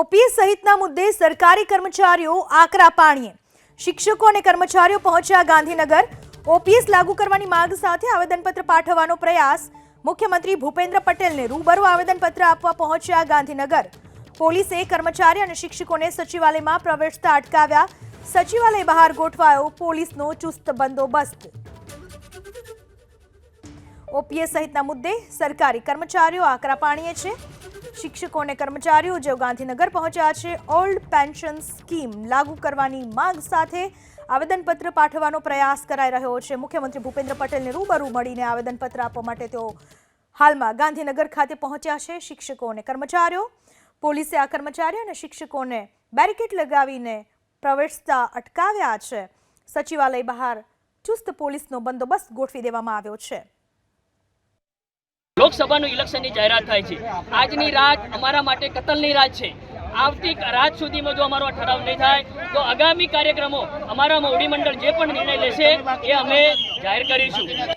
OPS સહિતના મુદ્દે સરકારી કર્મચારીઓ આકરા પાણીએ. શિક્ષકો અને કર્મચારીઓ પહોંચ્યા ગાંધીનગર. ઓપીએસ લાગુ કરવાની માંગ સાથે આવેદનપત્ર પાઠવવાનો પ્રયાસ. મુખ્યમંત્રી ભૂપેન્દ્ર પટેલને રૂબરૂ આવેદનપત્ર આપવા પહોંચ્યા ગાંધીનગર. પોલીસે કર્મચારી અને શિક્ષકોને સચિવાલયમાં પ્રવેશતા અટકાવ્યા. સચિવાલય બહાર ગોઠવાયો પોલીસનો ચુસ્ત બંદોબસ્ત. ઓપીએસ સહિતના મુદ્દે સરકારી કર્મચારીઓ આકરા પાણીએ છે. શિક્ષકો અને કર્મચારીઓ જેઓ ગાંધીનગર પહોંચ્યા છે, ઓલ્ડ પેન્શન સ્કીમ લાગુ કરવાની માંગ સાથે આવેદનપત્ર પાઠવવાનો પ્રયાસ કરાઈ રહ્યો છે. મુખ્યમંત્રી ભૂપેન્દ્ર પટેલને રૂબરૂ મળીને આવેદનપત્ર આપવા માટે તેઓ હાલમાં ગાંધીનગર ખાતે પહોંચ્યા છે. શિક્ષકો અને કર્મચારીઓ, પોલીસે આ કર્મચારીઓ અને શિક્ષકોને બેરિકેડ લગાવીને પ્રવેશતા અટકાવ્યા છે. સચિવાલય બહાર ચુસ્ત પોલીસનો બંદોબસ્ત ગોઠવી દેવામાં આવ્યો છે. લોકસભાનું ઇલેક્શનની જાહેરાત થાય છે. આજની રાત અમારા માટે કતલની રાત છે. આવતી રાત સુધીમાં જો અમારો ઠરાવ નહીં થાય, તો આગામી કાર્યક્રમો અમારા મોવડી મંડળ જે પણ નિર્ણય લેશે એ અમે જાહેર કરીશું.